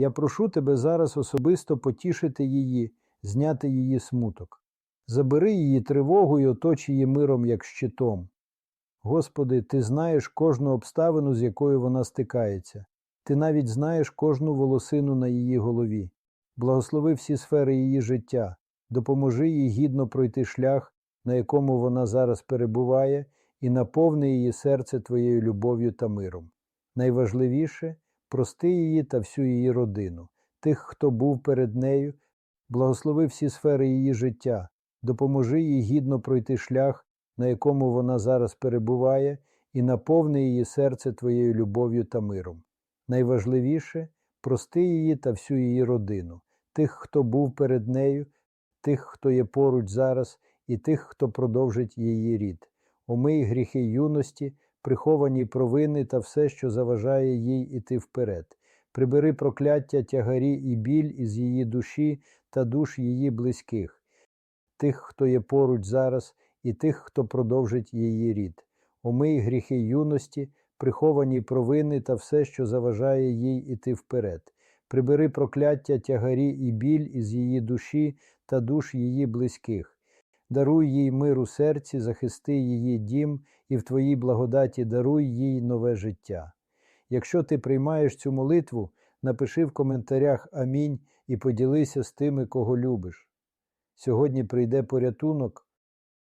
Я прошу тебе зараз особисто потішити її, зняти її смуток. Забери її тривогу і оточ її миром, як щитом. Господи, ти знаєш кожну обставину, з якою вона стикається. Ти навіть знаєш кожну волосину на її голові. Благослови всі сфери її життя, допоможи їй гідно пройти шлях, на якому вона зараз перебуває, і наповни її серце твоєю любов'ю та миром. Найважливіше прости її та всю її родину, тих, хто був перед нею, благослови всі сфери її життя, допоможи їй гідно пройти шлях, на якому вона зараз перебуває, і наповни її серце твоєю любов'ю та миром. Найважливіше прости її та всю її родину, тих, хто був перед нею, тих, хто є поруч зараз, і тих, хто продовжить її рід. Омий гріхи юності, приховані провини та все, що заважає їй іти вперед. Прибери прокляття, тягарі і біль із її душі та душ її близьких, тих, хто є поруч зараз, і тих, хто продовжить її рід. Омий гріхи юності, приховані провини та все, що заважає їй іти вперед. Прибери прокляття, тягарі і біль із її душі та душ її близьких. Даруй їй мир у серці, захисти її дім і в твоїй благодаті даруй їй нове життя. Якщо ти приймаєш цю молитву, напиши в коментарях Амінь і поділися з тими, кого любиш. Сьогодні прийде порятунок,